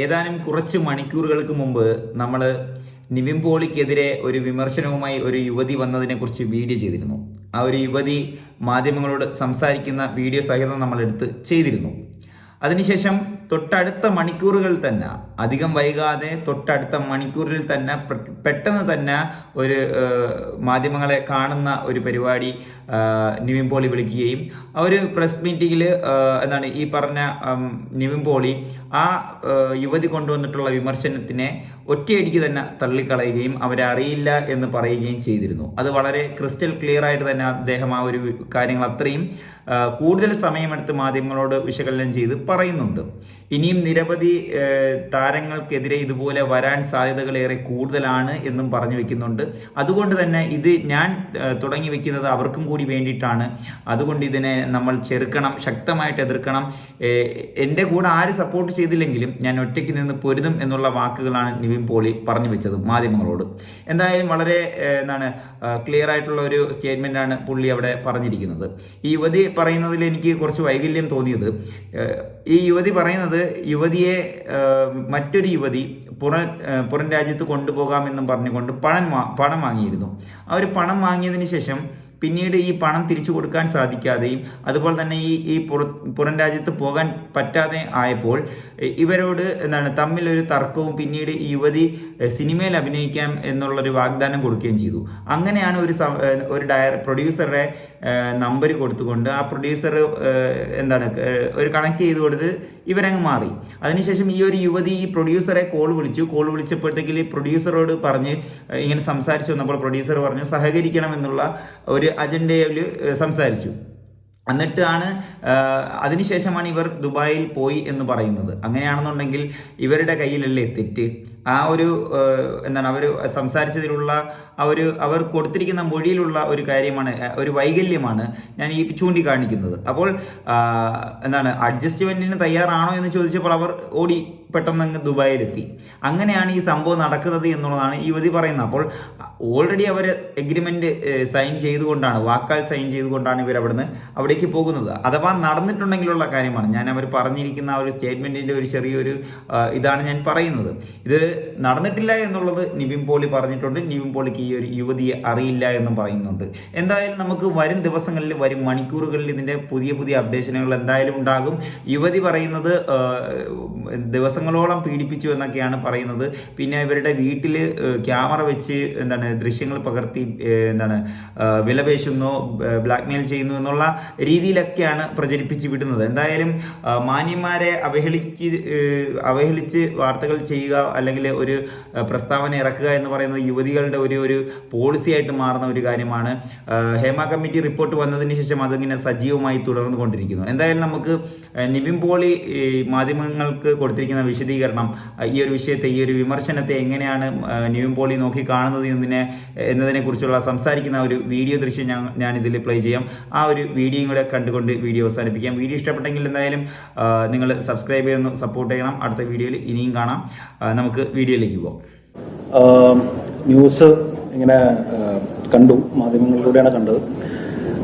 ഏതാനും കുറച്ച് മണിക്കൂറുകൾക്ക് മുമ്പ് നമ്മൾ നിവിൻ പോളിക്കെതിരെ ഒരു വിമർശനവുമായി ഒരു യുവതി വന്നതിനെക്കുറിച്ച് വീഡിയോ ചെയ്തിരുന്നു. ആ ഒരു യുവതി മാധ്യമങ്ങളോട് സംസാരിക്കുന്ന വീഡിയോ സഹിതം നമ്മൾ എടുത്ത് ചെയ്തിരുന്നു. അതിനുശേഷം തൊട്ടടുത്ത മണിക്കൂറുകൾ തന്നെ അധികം വൈകാതെ തൊട്ടടുത്ത മണിക്കൂറിൽ തന്നെ പെട്ടെന്ന് തന്നെ ഒരു മാധ്യമങ്ങളെ കാണുന്ന ഒരു പരിപാടി നിവിൻ പോളി വിളിക്കുകയും ആ ഒരു പ്രസ് മീറ്റിങ്ങിൽ എന്താണ് ഈ പറഞ്ഞ നിവിൻ പോളി ആ യുവതി കൊണ്ടുവന്നിട്ടുള്ള വിമർശനത്തിനെ ഒറ്റയടിക്ക് തന്നെ തള്ളിക്കളയുകയും അവരെ അറിയില്ല എന്ന് പറയുകയും ചെയ്തിരുന്നു. അത് വളരെ ക്രിസ്റ്റൽ ക്ലിയർ ആയിട്ട് തന്നെ അദ്ദേഹം ആ ഒരു കാര്യങ്ങൾ അത്രയും കൂടുതൽ സമയമെടുത്ത് മാധ്യമങ്ങളോട് വിശകലനം ചെയ്ത് പറയുന്നുണ്ട്. ഇനിയും നിരവധി താരങ്ങൾക്കെതിരെ ഇതുപോലെ വരാൻ സാധ്യതകൾ ഏറെ കൂടുതലാണ് എന്നും പറഞ്ഞു വെക്കുന്നുണ്ട്. അതുകൊണ്ട് തന്നെ ഇത് ഞാൻ തുടങ്ങി വെക്കുന്നത് അവർക്കും കൂടി വേണ്ടിയിട്ടാണ്. അതുകൊണ്ട് ഇതിനെ നമ്മൾ ചെറുക്കണം ശക്തമായിട്ട് എതിർക്കണം. എന്റെ കൂടെ ആര് സപ്പോർട്ട് ചെയ്തില്ലെങ്കിലും ഞാൻ ഒറ്റയ്ക്ക് നിന്ന് പൊരുതും എന്നുള്ള വാക്കുകളാണ് നിവിൻ പോളി പറഞ്ഞു വെച്ചത് മാധ്യമങ്ങളോട്. എന്തായാലും വളരെ എന്താണ് ക്ലിയർ ആയിട്ടുള്ള ഒരു സ്റ്റേറ്റ്മെന്റ് ആണ് പുള്ളി അവിടെ പറഞ്ഞിരിക്കുന്നത്. ഈ യുവതി പറയുന്നതിൽ എനിക്ക് കുറച്ച് വൈകല്യം തോന്നിയത് ഈ യുവതി പറയുന്നത് യുവതിയെ മറ്റൊരു യുവതി പുറം പുറം രാജ്യത്ത് കൊണ്ടുപോകാമെന്നും പറഞ്ഞുകൊണ്ട് പണം പണം വാങ്ങിയിരുന്നു. അവർ പണം വാങ്ങിയതിന് ശേഷം പിന്നീട് ഈ പണം തിരിച്ചു കൊടുക്കാൻ സാധിക്കാതെയും അതുപോലെ തന്നെ ഈ ഈ പുറ രാജ്യത്ത് പോകാൻ പറ്റാതെ ആയപ്പോൾ ഇവരോട് എന്താണ് തമ്മിലൊരു തർക്കവും പിന്നീട് ഈ യുവതി സിനിമയിൽ അഭിനയിക്കാം എന്നുള്ളൊരു വാഗ്ദാനം കൊടുക്കുകയും ചെയ്തു. അങ്ങനെയാണ് ഒരു ഒരു ഡയറ പ്രൊഡ്യൂസറുടെ നമ്പർ കൊടുത്തുകൊണ്ട് ആ പ്രൊഡ്യൂസർ എന്താണ് ഒരു കണക്ട് ചെയ്ത് കൊടുത്ത് ഇവരങ്ങ് മാറി. അതിനുശേഷം ഈ ഒരു യുവതി ഈ പ്രൊഡ്യൂസറെ കോൾ വിളിച്ചു. കോൾ വിളിച്ചപ്പോഴത്തേക്കിൽ പ്രൊഡ്യൂസറോട് പറഞ്ഞ് ഇങ്ങനെ സംസാരിച്ചു വന്നപ്പോൾ പ്രൊഡ്യൂസർ പറഞ്ഞു സഹകരിക്കണം എന്നുള്ള ഒരു അജണ്ടയിൽ സംസാരിച്ചു. എന്നിട്ടാണ് അതിനുശേഷമാണ് ഇവർ ദുബായിൽ പോയി എന്ന് പറയുന്നത്. അങ്ങനെയാണെന്നുണ്ടെങ്കിൽ ഇവരുടെ കയ്യിലല്ലേ തെറ്റ്? ആ ഒരു എന്താണ് അവർ സംസാരിച്ചതിലുള്ള ആ ഒരു അവർ കൊടുത്തിരിക്കുന്ന മൊഴിയിലുള്ള ഒരു കാര്യമാണ് ഒരു വൈകല്യമാണ് ഞാൻ ഈ ചൂണ്ടിക്കാണിക്കുന്നത്. അപ്പോൾ എന്താണ് അഡ്ജസ്റ്റ്മെന്റിന് തയ്യാറാണോ എന്ന് ചോദിച്ചപ്പോൾ അവർ ഓടി പെട്ടെന്ന് അങ്ങ് ദുബായിലെത്തി. അങ്ങനെയാണ് ഈ സംഭവം നടക്കുന്നത് എന്നുള്ളതാണ് യുവതി പറയുന്നത്. അപ്പോൾ ഓൾറെഡി അവർ എഗ്രിമെന്റ് സൈൻ ചെയ്തുകൊണ്ടാണ് വാക്കാൽ സൈൻ ചെയ്തുകൊണ്ടാണ് ഇവർ അവിടുന്ന് അവിടേക്ക് പോകുന്നത്. അഥവാ നടന്നിട്ടുണ്ടെങ്കിലുള്ള കാര്യമാണ്. ഞാൻ അവർ പറഞ്ഞിരിക്കുന്ന ആ ഒരു സ്റ്റേറ്റ്മെന്റിന്റെ ഒരു ചെറിയൊരു ഇതാണ് ഞാൻ പറയുന്നത്. ഇത് നടന്നിട്ടില്ല എന്നുള്ളത് നിവിൻ പോളി പറഞ്ഞിട്ടുണ്ട്. നിവിൻ പോളിക്ക് ഈ ഒരു യുവതിയെ അറിയില്ല എന്നും പറയുന്നുണ്ട്. എന്തായാലും നമുക്ക് വരും ദിവസങ്ങളിൽ വരും മണിക്കൂറുകളിൽ ഇതിന്റെ പുതിയ പുതിയ അപ്ഡേഷനുകൾ എന്തായാലും ഉണ്ടാകും. യുവതി പറയുന്നത് ദിവസങ്ങളോളം പീഡിപ്പിച്ചു എന്നൊക്കെയാണ് പറയുന്നത്. പിന്നെ ഇവരുടെ വീട്ടിൽ ക്യാമറ വെച്ച് എന്താണ് ദൃശ്യങ്ങൾ പകർത്തി എന്താണ് വിലപേശുന്നു ബ്ലാക്ക്മെയിൽ ചെയ്യുന്നു എന്നുള്ള രീതിയിലൊക്കെയാണ് പ്രചരിപ്പിച്ച് വിടുന്നത്. എന്തായാലും മാന്യന്മാരെ അവഹേളിക്ക് അവഹേളിച്ച് വാർത്തകൾ ചെയ്യുക അല്ലെങ്കിൽ ഒരു ആ, പ്രസ്താവന ഇറക്കുക എന്ന് പറയുന്നത് യുവതികളുടെ ഒരു ഒരു പോളിസി ആയിട്ട് മാറുന്ന ഒരു കാര്യമാണ്. ഹേമ കമ്മിറ്റി റിപ്പോർട്ട് വന്നതിന് ശേഷം അതിങ്ങനെ സജീവമായി തുടർന്നു കൊണ്ടിരിക്കുന്നു. എന്തായാലും നമുക്ക് നിവിൻ പോളി മാധ്യമങ്ങൾക്ക് കൊടുത്തിരിക്കുന്ന വിശദീകരണം ഈ ഒരു വിഷയത്തെ ഈ ഒരു വിമർശനത്തെ എങ്ങനെയാണ് നിവിൻ പോളി നോക്കി കാണുന്നത് എന്നതിനെ എന്നതിനെ കുറിച്ചുള്ള സംസാരിക്കുന്ന ഒരു വീഡിയോ ദൃശ്യം ഞാൻ ഞാൻ ഇതിൽ പ്ലേ ചെയ്യാം. ആ ഒരു വീഡിയോയും കൂടെ കണ്ടുകൊണ്ട് വീഡിയോ അവസാനിപ്പിക്കാം. വീഡിയോ ഇഷ്ടപ്പെട്ടെങ്കിൽ എന്തായാലും നിങ്ങൾ സബ്സ്ക്രൈബ് ചെയ്യുന്നു സപ്പോർട്ട് ചെയ്യണം. അടുത്ത വീഡിയോയിൽ ഇനിയും കാണാം. നമുക്ക് വീഡിയോയിലേക്ക് പോകാം. ന്യൂസ് ഇങ്ങനെ കണ്ടു മാധ്യമങ്ങളിലൂടെയാണ് കണ്ടത്.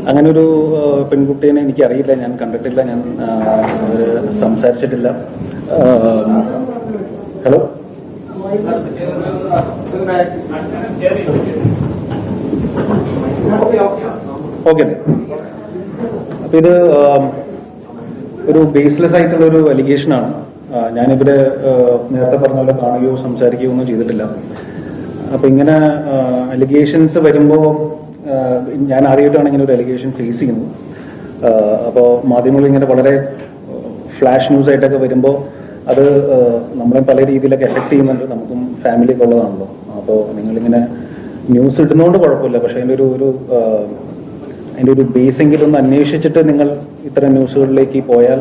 അങ്ങനെ ഒരു പെൺകുട്ടീനെ എനിക്കറിയില്ല ഞാൻ കണ്ടിട്ടില്ല ഞാൻ സംസാരിച്ചിട്ടില്ല. ഹലോ? ഓക്കെ. അപ്പൊ ഇത് ഒരു ബേസ്ലെസ് ആയിട്ടുള്ള ഒരു അലിഗേഷൻ ആണ്. ഞാനിവരെ ആ, നേരത്തെ പറഞ്ഞ പോലെ കാണുകയോ സംസാരിക്കുകയോ ഒന്നും ചെയ്തിട്ടില്ല. അപ്പൊ ഇങ്ങനെ അലിഗേഷൻസ് വരുമ്പോ ഞാൻ ആദ്യമായിട്ടാണ് ഇങ്ങനെ ഒരു അലിഗേഷൻ ഫേസ് ചെയ്യുന്നത്. അപ്പോൾ അപ്പോ മാധ്യമങ്ങൾ ഇങ്ങനെ വളരെ ഫ്ലാഷ് ന്യൂസ് ആയിട്ടൊക്കെ വരുമ്പോ അത് നമ്മളെ പല രീതിയിലൊക്കെ എഫക്ട് ചെയ്യുന്നുണ്ട്. നമുക്കും ഫാമിലിയൊക്കെ ഉള്ളതാണല്ലോ. അപ്പോൾ നിങ്ങളിങ്ങനെ ന്യൂസ് ഇടുന്നതുകൊണ്ട് കുഴപ്പമില്ല. പക്ഷെ അതിന്റെ ഒരു ഒരു അതിന്റെ ഒരു ബേസെങ്കിലും ഒന്ന് അന്വേഷിച്ചിട്ട് നിങ്ങൾ ഇത്തരം ന്യൂസുകളിലേക്ക് പോയാൽ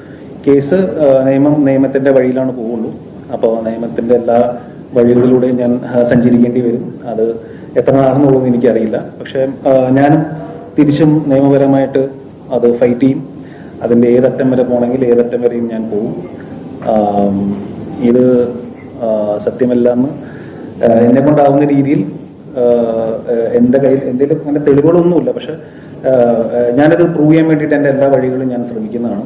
കേസ് നിയമം നിയമത്തിന്റെ വഴിയിലാണ് പോവുള്ളൂ അപ്പോൾ നിയമത്തിന്റെ എല്ലാ വഴികളിലൂടെയും ഞാൻ സഞ്ചരിക്കേണ്ടി വരും. അത് എത്ര നാളെന്നുള്ളതെന്ന് എനിക്കറിയില്ല. പക്ഷേ ഞാൻ തിരിച്ചും നിയമപരമായിട്ട് അത് ഫൈറ്റ് ചെയ്യും. അതിന്റെ ഏതറ്റം വരെ പോകണമെങ്കിൽ ഏതറ്റം വരെയും ഞാൻ പോകും. ഇത് ആ, സത്യമല്ല എന്ന് കൊണ്ടാവുന്ന രീതിയിൽ എന്റെ കയ്യിൽ കയ്യിൽ അങ്ങനെ തെളിവുകളൊന്നുമില്ല. പക്ഷെ ഞാനത് പ്രൂവ് ചെയ്യാൻ വേണ്ടിയിട്ട് എന്റെ എല്ലാ വഴികളും ഞാൻ ശ്രമിക്കുന്നതാണ്.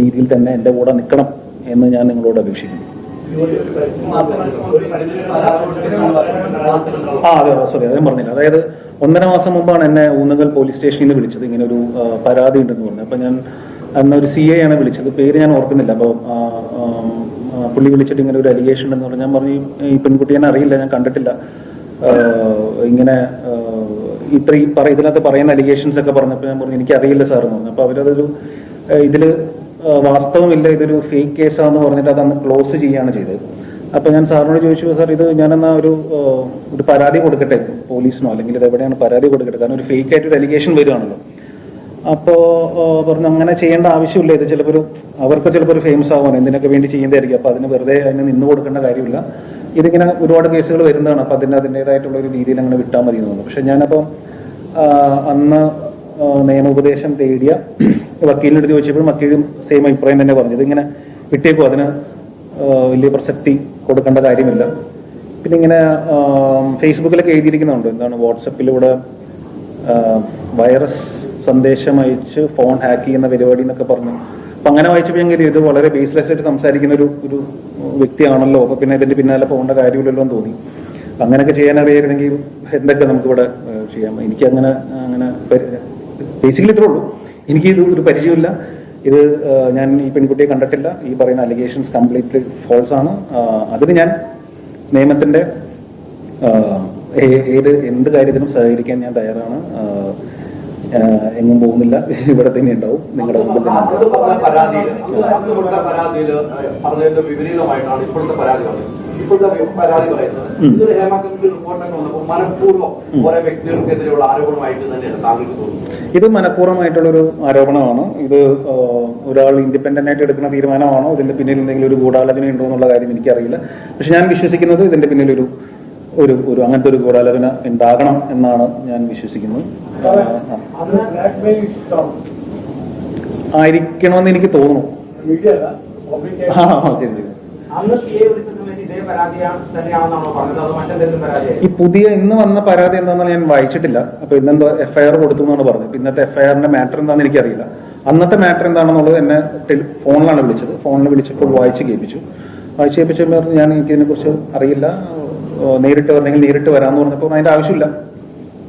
രീതിയിൽ തന്നെ എന്റെ കൂടെ നിൽക്കണം എന്ന് ഞാൻ നിങ്ങളോട് അപേക്ഷിക്കുന്നു. ആ അതെ സോറി അതേ പറഞ്ഞില്ല. അതായത് ഒന്നര മാസം മുമ്പാണ് എന്നെ ഊന്നുകൽ പോലീസ് സ്റ്റേഷനിൽ നിന്ന് വിളിച്ചത്. ഇങ്ങനെ ഒരു പരാതി ഉണ്ടെന്ന് പറഞ്ഞു. അപ്പൊ ഞാൻ അന്ന് ഒരു സി ഐ ആണ് വിളിച്ചത്. പേര് ഞാൻ ഓർക്കുന്നില്ല. അപ്പോൾ പുള്ളി വിളിച്ചിട്ട് ഇങ്ങനെ ഒരു അലിഗേഷൻ ഉണ്ടെന്ന് പറഞ്ഞു. ഞാൻ പറഞ്ഞു "ഈ- പെൺകുട്ടി ഞാൻ അറിയില്ല ഞാൻ കണ്ടിട്ടില്ല. ഇങ്ങനെ ഇത്രയും പറ ഇതിനകത്ത് പറയുന്ന അലിഗേഷൻസ് ഒക്കെ പറഞ്ഞപ്പോൾ ഞാൻ പറഞ്ഞു എനിക്ക് അറിയില്ല സാർ എന്ന് പറഞ്ഞു. അപ്പോൾ അവരതൊരു ഇതിൽ വാസ്തവമില്ല ഇതൊരു ഫേക്ക് കേസാന്ന് പറഞ്ഞിട്ട് അത് അന്ന് ക്ലോസ് ചെയ്യുകയാണ് ചെയ്തത്. അപ്പൊ ഞാൻ സാറിനോട് ചോദിച്ചു സാർ ഇത് ഞാനെന്നാ ഒരു ഒരു പരാതി കൊടുക്കട്ടെ പോലീസിനോ? അല്ലെങ്കിൽ ഇത് എവിടെയാണ് പരാതി കൊടുക്കട്ടെ? കാരണം ഒരു ഫേക്ക് ആയിട്ട് ഒരു അലിഗേഷൻ വരികയാണല്ലോ അപ്പോ ആ, പറഞ്ഞു അങ്ങനെ ചെയ്യേണ്ട ആവശ്യമില്ല. ഇത് ചിലപ്പോൾ ഒരു അവർക്ക് ചിലപ്പോൾ ഒരു ഫേമസ് ആവാൻ എന്തിനൊക്കെ വേണ്ടി ചെയ്യുന്നതായിരിക്കും. അപ്പൊ അതിന് വെറുതെ അതിന് നിന്ന് കൊടുക്കേണ്ട കാര്യമില്ല. ഇതിങ്ങനെ ഒരുപാട് കേസുകൾ വരുന്നതാണ്. അപ്പൊ അതിന് അതിന്റെതായിട്ടുള്ള ഒരു രീതിയിൽ അങ്ങനെ വിട്ടാൽ മതി എന്ന് തോന്നുന്നു. പക്ഷെ ഞാനപ്പം അന്ന് നിയമോപദേശം തേടിയ വക്കീലിന്റെ ചോദിച്ചപ്പോഴും വക്കീലും സെയിം അഭിപ്രായം തന്നെ പറഞ്ഞത് ഇങ്ങനെ വിട്ടേക്കും. അതിന് വലിയ പ്രസക്തി കൊടുക്കേണ്ട കാര്യമില്ല. പിന്നെ ഇങ്ങനെ ഫേസ്ബുക്കിലൊക്കെ എഴുതിയിരിക്കുന്നുണ്ട്. എന്താണ് വാട്സപ്പിലൂടെ വൈറസ് സന്ദേശം അയച്ച് ഫോൺ ഹാക്ക് ചെയ്യുന്ന പരിപാടി എന്നൊക്കെ പറഞ്ഞു. അപ്പം അങ്ങനെ വായിച്ചപ്പോൾ ഞാൻ ഇത് വളരെ ബേസ്ലെസ് ആയിട്ട് സംസാരിക്കുന്ന ഒരു ഒരു വ്യക്തിയാണല്ലോ. അപ്പം പിന്നെ ഇതിന്റെ പിന്നാലെ പോകേണ്ട കാര്യമില്ലല്ലോ എന്ന് തോന്നി. അങ്ങനെയൊക്കെ ചെയ്യാനറിയായിരുന്നെങ്കിൽ എന്തൊക്കെ നമുക്കിവിടെ ചെയ്യാം. എനിക്ക് അങ്ങനെ അങ്ങനെ ബേസിക്കലി ഇത്രേ ഉള്ളൂ. എനിക്ക് ഇത് ഒരു പരിചയമില്ല ഇത് ഞാൻ ഈ പെൺകുട്ടിയെ കണ്ടിട്ടില്ല. ഈ പറയുന്ന അലിഗേഷൻസ് കംപ്ലീറ്റ്ലി ഫോൾസ് ആണ്. അതിന് ഞാൻ ഏ- ഏത് എന്ത് കാര്യത്തിനും സഹകരിക്കാൻ ഞാൻ തയ്യാറാണ്. എങ്ങും പോകുന്നില്ല. ഇവിടെ തന്നെ ഉണ്ടാവും. നിങ്ങളുടെ മുമ്പിൽ തന്നെ. പരാതിയിൽ പരാതിയിൽ പറഞ്ഞതിന്റെ വിപരീതമായിട്ടാണ് ഇപ്പോഴത്തെ പരാതി പറയുന്നത് ഇപ്പോഴത്തെ പരാതി പറയുന്നത്. ഇതൊരു ഹേമ കമ്മിറ്റി റിപ്പോർട്ടൊക്കെ വന്നപ്പോൾ മനഃപൂർവം ഓരോ വ്യക്തികൾക്കെതിരെയുള്ള ആരോപണമായിട്ട് തന്നെയാണ് താങ്കൾക്ക് തോന്നുന്നത് ഇത് മനഃപൂർവമായിട്ടുള്ളൊരു ആരോപണമാണ്. ഇത് ഒരാൾ ഇൻഡിപെൻഡന്റ് ആയിട്ട് എടുക്കുന്ന തീരുമാനമാണോ? ഇതിന്റെ പിന്നിൽ എന്തെങ്കിലും ഒരു ഗൂഢാലോചന ഉണ്ടോ എന്നുള്ള കാര്യം എനിക്കറിയില്ല. പക്ഷെ ഞാൻ വിശ്വസിക്കുന്നത് ഇതിന്റെ പിന്നിൽ ഒരു ഒരു ഒരു അങ്ങനത്തെ ഒരു ഗൂഢാലോചന ഉണ്ടാകണം എന്നാണ് ഞാൻ വിശ്വസിക്കുന്നത്. ആയിരിക്കണമെന്ന് എനിക്ക് തോന്നുന്നു. ആ, ശരി ശരി. ഈ പുതിയ ഇന്ന് വന്ന പരാതി എന്താണെന്ന് ഞാൻ വായിച്ചിട്ടില്ല. അപ്പൊ ഇന്നെന്തോ എഫ്ഐആർ കൊടുത്തു എന്നാണ് പറഞ്ഞത്. ഇന്നത്തെ എഫ്ഐആറിന്റെ മാറ്റർ എന്താണെന്ന് എനിക്കറിയില്ല. അന്നത്തെ മാറ്റർ എന്താണെന്നുള്ളത് എന്നെ ഫോണിലാണ് വിളിച്ചത്. ഫോണിൽ വിളിച്ചപ്പോൾ വായിച്ച് കേൾപ്പിച്ചു. വായിച്ച് കേൾപ്പിച്ചപ്പോൾ ഞാൻ ഞാൻ എനിക്കിതിനെ കുറിച്ച് അറിയില്ല നേരിട്ട് വരണമെങ്കിൽ നേരിട്ട് വരാമെന്ന് പറഞ്ഞപ്പോൾ അതിന്റെ ആവശ്യമില്ല.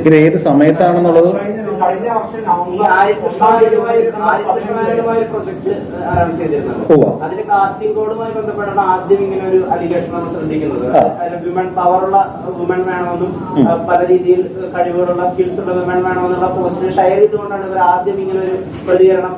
ഇത് ഏത് സമയത്താണെന്നുള്ളത്. അതിന്റെ കാസ്റ്റിംഗ് കോഡുമായി ബന്ധപ്പെട്ടാണ് ആദ്യം ഇങ്ങനെ ഒരു അലിഗേഷൻ നമ്മൾ ശ്രദ്ധിക്കുന്നത് ആ. വിമൻ പവറുള്ള വിമൻ വേണമെന്നും ഉം. പല രീതിയിൽ കഴിവുകളുള്ള സ്കിൽസ് ഉള്ള വിമൻ വേണമെന്നുള്ള പോസ്റ്റ് ഷെയർ ചെയ്തുകൊണ്ടാണ് ഇവർ ആദ്യം ഇങ്ങനെ ഒരു പ്രതികരണം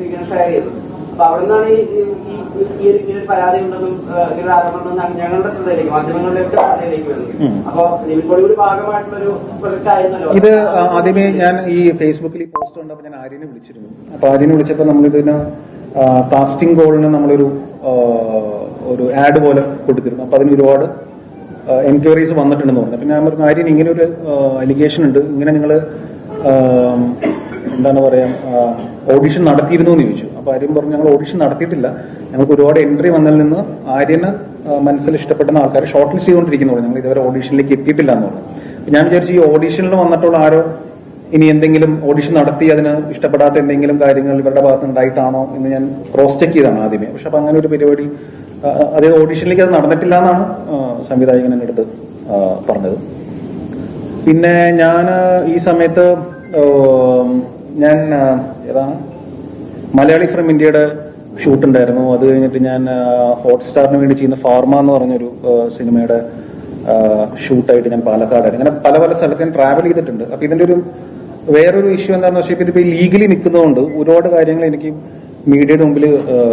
ഇങ്ങനെ ഷെയർ ചെയ്തത് അപ്പൊ അവിടെ നിന്നാണ് ഈ ഒരു ഇങ്ങനെ പരാതി ഉണ്ടെന്നും ഇങ്ങനെ ഒരു ആരോപണം ഉണ്ടെന്നും ഞങ്ങളുടെ ശ്രദ്ധയിലേക്ക് മാധ്യമങ്ങളിലേക്ക് ശ്രദ്ധയിലേക്ക് വരുന്നത് അപ്പൊ നിവിൻ ഒരു ഭാഗമായിട്ടുള്ള ഒരു പ്രൊജക്ട് ആയിരുന്നല്ലോ ഇത് ആദ്യമേ ഞാൻ ഈ ഫേസ്ബുക്കിൽ ഈ പോസ്റ്റ് കണ്ടപ്പോൾ ഞാൻ ആര്യനെ വിളിച്ചിരുന്നു. അപ്പൊ ആര്യനെ വിളിച്ചപ്പോൾ നമ്മളിതിന് കാസ്റ്റിംഗ് കോളിന് നമ്മളൊരു ഒരു ആഡ് പോലെ കൊടുത്തിരുന്നു. അപ്പൊ അതിന് ഒരുപാട് എൻക്വയറീസ് വന്നിട്ടുണ്ടെന്ന് പറഞ്ഞു പിന്നെ ഞാൻ പറഞ്ഞു ആര്യൻ ഇങ്ങനെ ഒരു അലിഗേഷൻ ഉണ്ട്. ഇങ്ങനെ നിങ്ങൾ എന്താണ് പറയാ ഓഡിഷൻ നടത്തിയിരുന്നു എന്ന് ചോദിച്ചു. അപ്പൊ ആര്യം പറഞ്ഞു ഞങ്ങൾ ഓഡിഷൻ നടത്തിയിട്ടില്ല. ഞങ്ങൾക്ക് ഒരുപാട് എൻട്രി വന്നതിൽ നിന്ന് ആര്യന് മനസ്സിൽ ഇഷ്ടപ്പെടുന്ന ആൾക്കാരെ ഷോർട്ട് ലിസ്റ്റ് ചെയ്തുകൊണ്ടിരിക്കുന്നു ഞങ്ങൾ ഇതുവരെ ഓഡിഷനിലേക്ക് എത്തിയിട്ടില്ല എന്ന് പറഞ്ഞു. ഞാൻ വിചാരിച്ചു ഈ ഓഡിഷനിൽ വന്നിട്ടുള്ള ആരോ ഇനി എന്തെങ്കിലും ഓഡിഷൻ നടത്തി അതിന് ഇഷ്ടപ്പെടാത്ത എന്തെങ്കിലും കാര്യങ്ങൾ ഇവരുടെ ഭാഗത്ത് ഉണ്ടായിട്ടാണോ എന്ന് ഞാൻ ക്രോസ് ചെക്ക് ചെയ്താണ് ആദ്യമേ. പക്ഷെ അപ്പം അങ്ങനെ ഒരു പരിപാടി അതായത് അത് ഓഡിഷനിലേക്ക് അത് നടന്നിട്ടില്ല എന്നാണ് സംവിധായകൻ എന്റെ അടുത്ത് പറഞ്ഞത്. പിന്നെ ഞാൻ ഈ സമയത്ത് ഞാൻ ഏതാണ്? മലയാളി ഫ്രം ഇന്ത്യയുടെ ഷൂട്ട് ഉണ്ടായിരുന്നു. അത് കഴിഞ്ഞിട്ട് ഞാൻ ഹോട്ട്സ്റ്റാറിന് വേണ്ടി ചെയ്യുന്ന ഫാർമ എന്ന് പറഞ്ഞൊരു സിനിമയുടെ ഷൂട്ടായിട്ട് ഞാൻ പാലക്കാടായിരുന്നു അങ്ങനെ പല പല സ്ഥലത്ത് ഞാൻ ട്രാവൽ ചെയ്തിട്ടുണ്ട്. അപ്പൊ ഇതിന്റെ ഒരു വേറൊരു ഇഷ്യൂ എന്താണെന്ന് വെച്ചാൽ ഇതിപ്പോ ലീഗലി നിൽക്കുന്നതുകൊണ്ട് ഒരുപാട് കാര്യങ്ങൾ എനിക്ക് മീഡിയയുടെ മുമ്പിൽ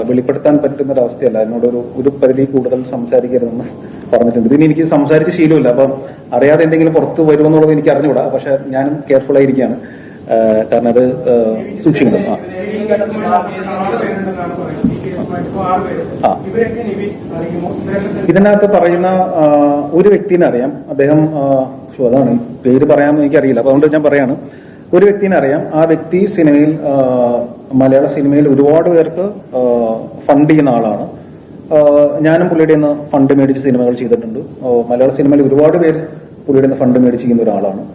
വെളിപ്പെടുത്താൻ പറ്റുന്ന ഒരു അവസ്ഥയല്ല എന്നോട് ഒരു ഒരു പരിധി കൂടുതൽ സംസാരിക്കരുതെന്ന് പറഞ്ഞിട്ടുണ്ട്. പിന്നെ എനിക്ക് സംസാരിച്ച ശീലമില്ല. അപ്പം അറിയാതെ എന്തെങ്കിലും പുറത്ത് വരുമെന്നുള്ളത് എനിക്ക് അറിഞ്ഞുകൂടാ. പക്ഷെ ഞാനും കെയർഫുൾ ആയിരിക്കുകയാണ്. കാരണം അത് സൂക്ഷിക്കണം. ആ. ഇതിനകത്ത് പറയുന്ന ഒരു വ്യക്തിനെ അറിയാം. അദ്ദേഹം അതാണ് പേര് പറയാമെന്ന് എനിക്കറിയില്ല. അതുകൊണ്ട് ഞാൻ പറയാണ്. ഒരു വ്യക്തിനെ അറിയാം. ആ വ്യക്തി സിനിമയിൽ മലയാള സിനിമയിൽ ഒരുപാട് പേർക്ക് ഫണ്ട് ചെയ്യുന്ന ആളാണ്. ഞാനും പുള്ളിയുടെ നിന്ന് ഫണ്ട് മേടിച്ച് സിനിമകൾ ചെയ്തിട്ടുണ്ട്. മലയാള സിനിമയിൽ ഒരുപാട് പേര് പുള്ളിയുടെ നിന്ന് ഫണ്ട് മേടിച്ച് ചെയ്യുന്ന ഒരാളാണ്.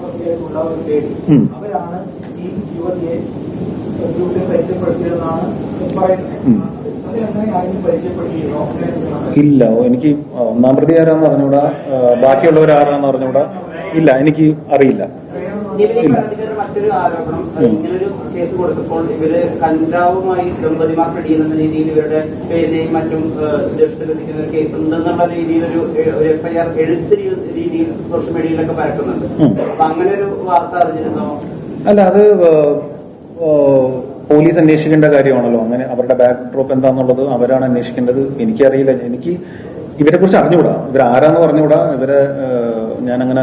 പ്രതിയായിട്ടുള്ള ഒരു അവരാണ് ഈ യുവതിയെ പരിചയപ്പെടുത്തിയതെന്നാണ് പറയുന്നത് ഇല്ല എനിക്ക് ഒന്നാം പ്രതി ആരാന്ന് അറിഞ്ഞൂടാ ആ, ബാക്കിയുള്ളവർ ആരാന്ന് പറഞ്ഞൂടാ ഇല്ല എനിക്ക് അറിയില്ല. ഇല്ല. മറ്റൊരു ആരോപണം ഇങ്ങനൊരു കേസ് കൊടുക്കുമ്പോൾ ഇവർ കഞ്ചാവുമായി ദമ്പതിമാർ പിടിയുന്ന രീതിയിൽ ഇവരുടെ പേരിനെയും മറ്റും ദുഷ്ടഗതിക്കുന്ന ഒരു കേസ് ഉണ്ടെന്നുള്ള രീതിയിൽ ഒരു എഫ്ഐആർ എഴുത്ത് രീതിയിൽ സോഷ്യൽ മീഡിയയിലൊക്കെ പരക്കുന്നുണ്ട്. അപ്പൊ അങ്ങനെ ഒരു വാർത്ത അറിഞ്ഞിരുന്നോ? അല്ല അത് പോലീസ് അന്വേഷിക്കേണ്ട കാര്യമാണല്ലോ. അങ്ങനെ അവരുടെ ബാക്ക് ഡ്രോപ്പ് എന്താന്നുള്ളത് അവരാണ് അന്വേഷിക്കേണ്ടത്. എനിക്കറിയില്ല. എനിക്ക് ഇവരെ കുറിച്ച് അറിഞ്ഞുകൂടാ. ഇവർ ആരാന്ന് പറഞ്ഞുകൂടാ. ഇവരെ ഞാനങ്ങനെ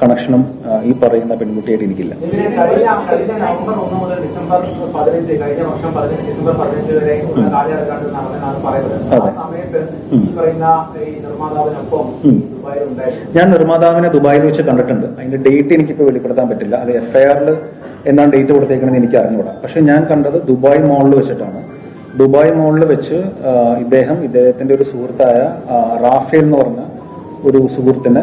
കണക്ഷനും ഈ പറയുന്ന പെൺകുട്ടിയായിട്ട് എനിക്കില്ല. ഞാൻ നിർമ്മാതാവിനെ ദുബായിൽ വെച്ച് കണ്ടിട്ടുണ്ട്. അതിന്റെ ഡേറ്റ് എനിക്കിപ്പോൾ വെളിപ്പെടുത്താൻ പറ്റില്ല. അത് എഫ്ഐആറിൽ എന്നാണ് ഡേറ്റ് കൊടുത്തേക്കണമെന്ന് എനിക്ക് അറിഞ്ഞുകൂടാ പക്ഷെ ഞാൻ കണ്ടത് ദുബായ് മോളിൽ വെച്ചിട്ടാണ്. ദുബായ് മോളിൽ വെച്ച് ഇദ്ദേഹം ഇദ്ദേഹത്തിന്റെ ഒരു സുഹൃത്തായ റാഫേൽ എന്ന് പറഞ്ഞ ഒരു സുഹൃത്തിനെ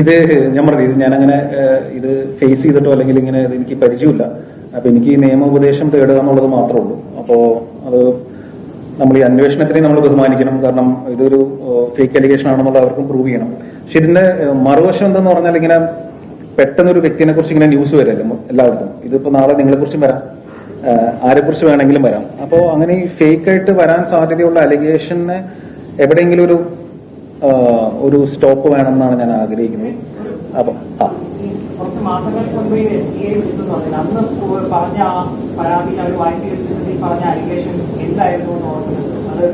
ഇത് ഞാൻ പറഞ്ഞു ഇത് ഞാനങ്ങനെ ഇത് ഫേസ് ചെയ്തിട്ടോ അല്ലെങ്കിൽ ഇങ്ങനെ ഇത് എനിക്ക് പരിചയമില്ല. അപ്പൊ എനിക്ക് ഈ നിയമോപദേശം തേടുക എന്നുള്ളത് മാത്രമേ ഉള്ളൂ. അപ്പോ അത് നമ്മൾ ഈ അന്വേഷണത്തിനെ നമ്മൾ ബഹുമാനിക്കണം. കാരണം ഇതൊരു ഫേക്ക് അലിഗേഷൻ ആണെന്നുള്ള അവർക്കും പ്രൂവ് ചെയ്യണം. പക്ഷെ ഇതിന്റെ മറുവശം എന്തെന്ന് പറഞ്ഞാൽ ഇങ്ങനെ പെട്ടെന്ന് ഒരു വ്യക്തിനെ കുറിച്ച് ഇങ്ങനെ ന്യൂസ് വരല്ലോ എല്ലാവർക്കും ഇതിപ്പോ നാളെ നിങ്ങളെ കുറിച്ചും വരാം. ആരെ കുറിച്ച് വേണമെങ്കിലും വരാം. അപ്പോൾ അങ്ങനെ ഈ ഫേക്ക് ആയിട്ട് വരാൻ സാധ്യതയുള്ള അലിഗേഷനെ എവിടെയെങ്കിലും ഒരു ഒരു സ്റ്റോപ്പ് വേണമെന്നാണ് ഞാൻ ആഗ്രഹിക്കുന്നത്. അപ്പം ആ. കുറച്ച് എസ് ഐ അന്ന് പോ- പറഞ്ഞ ആ പരാതി അവർ വായിച്ചു കേൾക്കുന്നത് ഈ പറഞ്ഞ അലിഗേഷൻ എന്തായിരുന്നു എന്ന് ഓർക്കുന്നത് അത്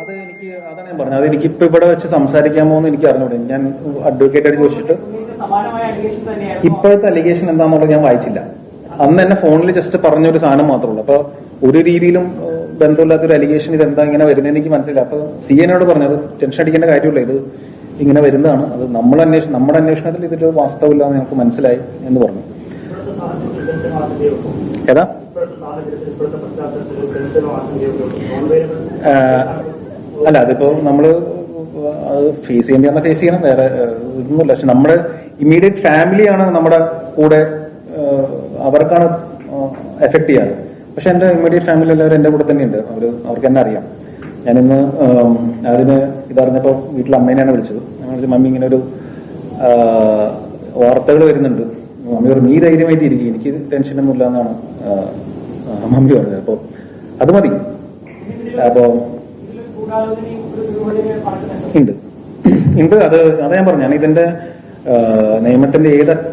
അത് എനിക്ക് അതാണ് ഞാൻ പറഞ്ഞത്. അത് എനിക്ക് ഇപ്പൊ ഇവിടെ വെച്ച് സംസാരിക്കാമോ എന്ന് എനിക്ക് അറിഞ്ഞൂടെ. ഞാൻ അഡ്വക്കേറ്റ് ആയിട്ട് ചോദിച്ചിട്ട് ഇപ്പോഴത്തെ അലിഗേഷൻ എന്താണെന്നുള്ളത് ഞാൻ വായിച്ചില്ല. അന്ന് എന്നെ ഫോണിൽ ജസ്റ്റ് പറഞ്ഞൊരു സാധനം മാത്രമേ ഉള്ളൂ. അപ്പൊ ഒരു രീതിയിലും ബന്ധമില്ലാത്തൊരു അലിഗേഷൻ ഇത് എന്താ ഇങ്ങനെ വരുന്നത് എനിക്ക് മനസ്സിലായി അപ്പൊ സി എനോട് പറഞ്ഞത് ടെൻഷൻ അടിക്കേണ്ട കാര്യമില്ല ഇത് ഇങ്ങനെ വരുന്നതാണ്. അത് നമ്മൾ അന്വേഷണം നമ്മുടെ അന്വേഷണത്തിൽ ഇതിൽ വാസ്തവമില്ല എന്ന് ഞങ്ങൾക്ക് മനസ്സിലായി എന്ന് പറഞ്ഞു? ഏതാ? അല്ല അതിപ്പോ നമ്മൾ അത് ഫേസ് ചെയ്യേണ്ടി ഫേസ് ചെയ്യണം. വേറെ ഇതൊന്നുമില്ല പക്ഷെ നമ്മുടെ ഇമ്മീഡിയറ്റ് ഫാമിലിയാണ് നമ്മുടെ കൂടെ അവർക്കാണ് എഫക്ട് ചെയ്യാറ്. പക്ഷെ എന്റെ ഇമ്മീഡിയറ്റ് ഫാമിലി എല്ലാവരും എന്റെ കൂടെ തന്നെയുണ്ട്. അവർ അവർക്ക് എന്നെ അറിയാം. ഞാനിന്ന് അതിന് ഇതറിഞ്ഞപ്പോ വീട്ടിൽ അമ്മേനെയാണ് വിളിച്ചത്. ഞാൻ മമ്മി ഇങ്ങനെ ഒരു വാർത്തകൾ വരുന്നുണ്ട്. മമ്മി പറഞ്ഞു നീ ധൈര്യമായിട്ട് ഇരിക്കും. എനിക്ക് ടെൻഷനൊന്നും ഇല്ല എന്നാണ് ആഹ്, ആഹ് മമ്മി പറഞ്ഞത്. അപ്പൊ അത് മതി. അപ്പോ ഉണ്ട്. ഉണ്ട്. അത് അതാ ഞാൻ പറഞ്ഞു. ഞാൻ ഇതിന്റെ നിയമത്തിന്റെ നിയമത്തിന്റെ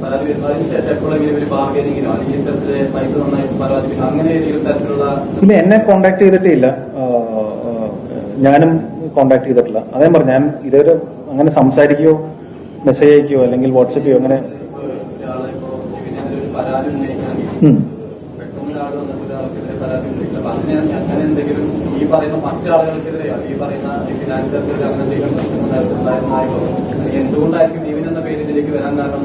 പരാതി വരുന്നതിന് ശേഷം എപ്പോഴെങ്കിലും ഇല്ല എന്നെ കോണ്ടാക്ട് ചെയ്തിട്ടേ ഇല്ല ആ, ആ, ഞാനും കോണ്ടാക്ട് ചെയ്തിട്ടില്ല. അതേ പറഞ്ഞു ഞാൻ ഇതൊരു അങ്ങനെ സംസാരിക്കുകയോ മെസ്സേജ് അയക്കുകയോ അല്ലെങ്കിൽ വാട്സപ്പ് ചെയ്യോ അങ്ങനെ എന്തുകൊണ്ടായിരിക്കും ദീപിൻ എന്ന പേര് വരാൻ കാരണം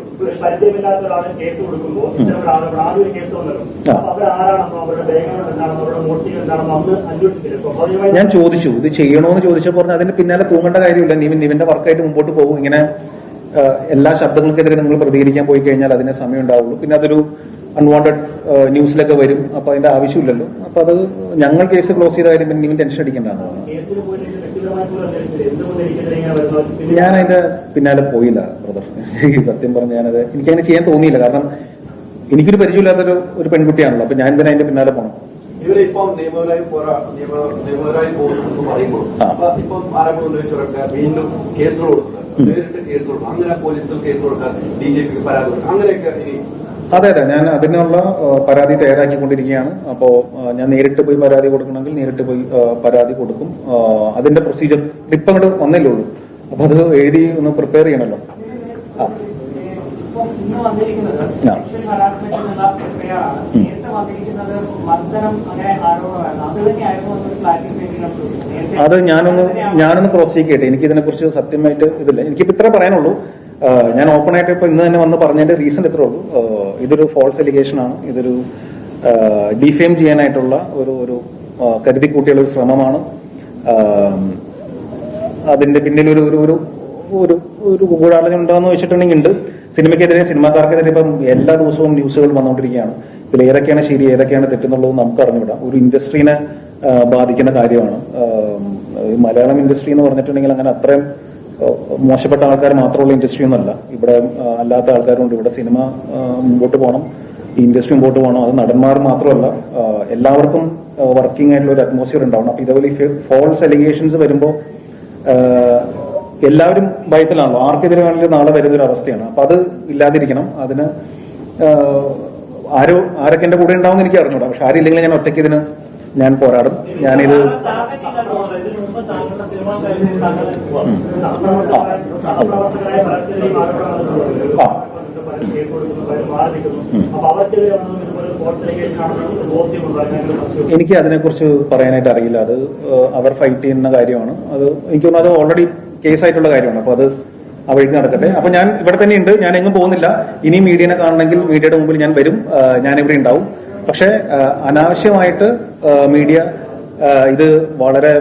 പരിചയമില്ലാത്ത ഒരാളെ കേസ് കൊടുക്കുമ്പോൾ ഇത്തരമൊരാളെ ആദ്യം ഒരു കേസ് വന്നല്ലോ ആ. അപ്പൊ അവരാരാണെന്നോ അവരുടെ ബാക്ക്ഗ്രൗണ്ട് എന്താണെന്നോ അവരുടെ മോട്ടീവ് എന്താണെന്നോ അന്ന് അന്വേഷിച്ചില്ല. സ്വാഭാവികമായി ഞാൻ ചോദിച്ചു ഇത് ചെയ്യണോന്ന് ചോദിച്ചപ്പോൾ പറഞ്ഞു അതിന്റെ പിന്നാലെ തൂങ്ങേണ്ട കാര്യമില്ല. നിവിൻ നിവിന്റെ വർക്കായിട്ട് മുമ്പോട്ട് പോകും. ഇങ്ങനെ എല്ലാ ശബ്ദങ്ങൾക്കെതിരെ നിങ്ങൾ പ്രതികരിക്കാൻ പോയി കഴിഞ്ഞാൽ അതിന് സമയം ഉണ്ടാവുള്ളൂ പിന്നെ അതൊരു അൺവാണ്ടഡ് ന്യൂസിലൊക്കെ വരും. അപ്പൊ അതിന്റെ ആവശ്യമില്ലല്ലോ. അപ്പൊ അത് ഞങ്ങൾ കേസ് ക്ലോസ് ചെയ്ത കാര്യം പിന്നെ നിവിൻ ടെൻഷൻ അടിക്കേണ്ടതാണ്. ഞാൻ അതിന്റെ പിന്നാലെ പോയില്ല ബ്രദർ സത്യം പറഞ്ഞ ഞാനത് എനിക്കങ്ങനെ ചെയ്യാൻ തോന്നിയില്ല. കാരണം എനിക്കൊരു പരിചയമില്ലാത്തൊരു ഒരു പെൺകുട്ടിയാണല്ലോ. അപ്പൊ ഞാൻ എന്തിനാ അതിന്റെ പിന്നാലെ പോകണം നിയമപരമായി പോരാ നിയമ നിയമപരമായി പോകുന്നു പറയുമ്പോൾ. ആ. അപ്പൊ ഇപ്പം ആരോപണം ഉന്നയിച്ചവരൊക്കെ വീണ്ടും കേസുകൾ കൊടുക്കുന്നത് ഉം. നേരിട്ട് കേസ് കൊടുക്കും അങ്ങനെ പോലീസിൽ കേസ് കൊടുക്കാൻ ഡി ജെ പിക്ക് പരാതി കൊടുക്കും അങ്ങനെയൊക്കെ ഇനി അതെ അതെ. ഞാൻ അതിനുള്ള പരാതി തയ്യാറാക്കിക്കൊണ്ടിരിക്കുകയാണ്. അപ്പോ ആ, ഞാൻ നേരിട്ട് പോയി പരാതി കൊടുക്കണമെങ്കിൽ നേരിട്ട് പോയി പരാതി കൊടുക്കും. അതിന്റെ പ്രൊസീജിയർ ഇപ്പം അങ്ങോട്ട് വന്നല്ലേ ഉള്ളൂ. അപ്പൊ അത് എഴുതി ഒന്ന് പ്രിപ്പയർ ചെയ്യണമല്ലോ അത് ഞാനൊന്ന്? ഞാനൊന്ന് ക്രോസ് ചെയ്യട്ടെ. എനിക്ക് ഇതിനെക്കുറിച്ച് സത്യമായിട്ട് ഇതില്ല. എനിക്കിപ്പോ ഇത്ര പറയാനുള്ളൂ. ഞാൻ ഓപ്പൺ ആയിട്ട് ഇപ്പൊ ഇന്ന് തന്നെ വന്ന് പറഞ്ഞതിന്റെ റീസൺ ഇത്രേ ഉള്ളൂ. ഇതൊരു ഫോൾസ് എലിഗേഷൻ ആണ്. ഇതൊരു ഡിഫെയിം ചെയ്യാനായിട്ടുള്ള ഒരു ഒരു കരുതി കൂട്ടിയുള്ള ഒരു ശ്രമമാണ്. അതിന്റെ പിന്നിൽ ഒരു ഒരു ഒരു ഒരു ഗൂഢാലോചന ഉണ്ടോന്ന് വെച്ചിട്ടുണ്ടെങ്കിൽ ഉണ്ട്. സിനിമയ്ക്കെതിരെ സിനിമാക്കാർക്കെതിരെ ഇപ്പം എല്ലാ ദിവസവും ന്യൂസുകൾ വന്നുകൊണ്ടിരിക്കുകയാണ് ഇതിൽ ഏതൊക്കെയാണ് ശരി ഏതൊക്കെയാണ് തെറ്റെന്നുള്ളത് നമുക്ക് അറിഞ്ഞുവിടാം ഒരു ഇൻഡസ്ട്രീനെ ബാധിക്കുന്ന കാര്യമാണ്. മലയാളം ഇൻഡസ്ട്രി എന്ന് പറഞ്ഞിട്ടുണ്ടെങ്കിൽ അങ്ങനെ അത്രയും മോശപ്പെട്ട ആൾക്കാർ മാത്രമുള്ള ഇൻഡസ്ട്രി ഒന്നല്ല ഇവിടെ അല്ലാത്ത ആൾക്കാരുണ്ട്. ഇവിടെ സിനിമ മുമ്പോട്ട് പോകണം. ഇൻഡസ്ട്രി മുമ്പോട്ട് പോകണം. അത് നടന്മാർ മാത്രമല്ല. എല്ലാവർക്കും വർക്കിംഗ് ആയിട്ടുള്ള ഒരു അറ്റ്മോസ്ഫിയർ ഉണ്ടാവണം. അപ്പൊ ഇതേപോലെ ഫോൾസ് അലിഗേഷൻസ് വരുമ്പോൾ എല്ലാവരും ഭയത്തിലാണല്ലോ. ആർക്കെതിരെ വേണമെങ്കിലും നാളെ വരുന്ന ഒരു അവസ്ഥയാണ്. അപ്പൊ അത് ഇല്ലാതിരിക്കണം. അതിന് ആരോ ആരൊക്കെ എന്റെ കൂടെ ഉണ്ടാവും എനിക്ക് അറിഞ്ഞൂടാ. പക്ഷെ ആരില്ലെങ്കിൽ ഞാൻ ഒറ്റയ്ക്ക് ഇതിന് ഞാൻ പോരാടും. ഞാനിത് ആ. എനിക്ക് അതിനെക്കുറിച്ച് പറയാനായിട്ട് അറിയില്ല. അത് അവർ ഫൈറ്റ് ചെയ്യുന്ന കാര്യമാണ്. അത് എനിക്ക് തോന്നുന്നു അത് ഓൾറെഡി കേസായിട്ടുള്ള കാര്യമാണ്. അപ്പൊ അത് ആ വഴിക്ക് നടക്കട്ടെ. അപ്പൊ ഞാൻ ഇവിടെ തന്നെ ഉണ്ട്. ഞാൻ എങ്ങും പോകുന്നില്ല. ഇനി മീഡിയനെ കാണണമെങ്കിൽ മീഡിയയുടെ മുമ്പിൽ ഞാൻ വരും. ഞാൻ ഇവിടെ ഉണ്ടാവും. പക്ഷെ അനാവശ്യമായിട്ട് മീഡിയ ഇത് വളരെ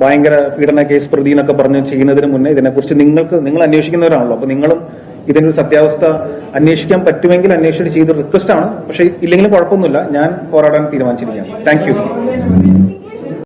ഭയങ്കര പീഡന കേസ് പ്രതി എന്നൊക്കെ പറഞ്ഞ് ചെയ്യുന്നതിന് മുന്നേ ഇതിനെക്കുറിച്ച് നിങ്ങൾക്ക് നിങ്ങൾ അന്വേഷിക്കുന്നവരാണല്ലോ. അപ്പൊ നിങ്ങളും ഇതിനൊരു സത്യാവസ്ഥ അന്വേഷിക്കാൻ പറ്റുമെങ്കിൽ അന്വേഷിച്ചിട്ട് ചെയ്ത് റിക്വസ്റ്റ് ആണ്. പക്ഷെ ഇല്ലെങ്കിലും കുഴപ്പമൊന്നുമില്ല. ഞാൻ പോരാടാൻ തീരുമാനിച്ചിരിക്കുകയാണ്. താങ്ക്